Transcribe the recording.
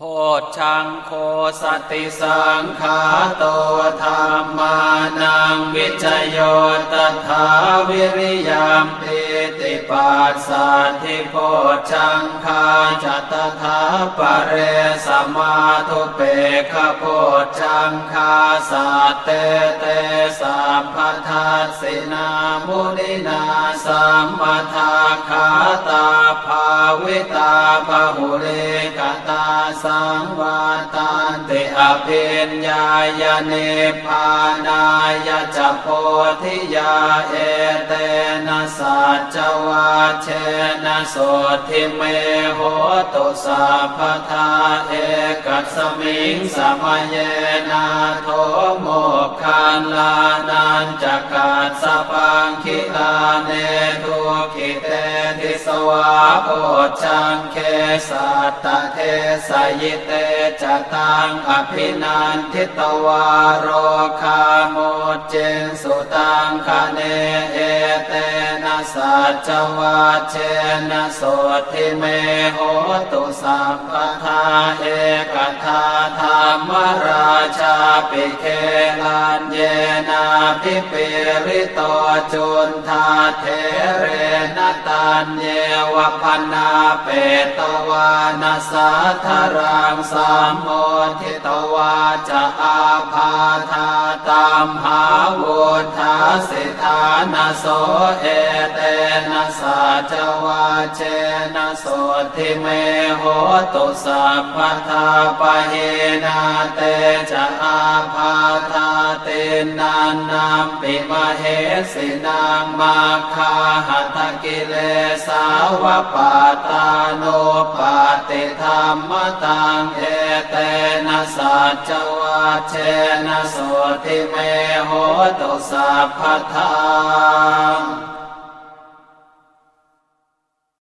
โพชังโคสติสังขาโตธรรมานังวิจโยตถาวิริยามปิติปัสสัทธิโพชังคาจัตถาปเรสมาทุเปขโพชังคาสัตเตเตสัมปทัสสินามุนินาสัมมาทาขาตาภาวิตาภาหุเร สังวาตานติอภิญญายเนพานายจะโพธิยาเอเตนะสัจวาเชนะโสทิเมโหตุสัพพทาเอกัสมิงสมัยเยนาโทโมกขันลานันจักกัสสปังคิลาเนทุกิเต ทิสวาโพชังเคสัตตะเทสยิเตจตังอภินันทิตวารโรคาโมเจนสุตังคเนเอเตนะสัจวาเชนะโสทิเมโหตุสัพพทาเอกทาธรรมราชาปิเคลันเยนาพิปิริโตจุนทาเทเรนตันเยวพันนาเปตวานาสาธารังสามโมทิตวาจะอาภาธา ตามหาวุธาสิทานาโสเอเตนะสัจวาเชนะโสทิเมโหตุสัพพทาปะเฮนาเตจะอาภาธาเตนันนามปิมเหสินางมาคาหัตกิเลสาวปาตาโนปาติธรรมตังเอเตนะสัจวาเชนะโสทิเมโหตุสัพพทา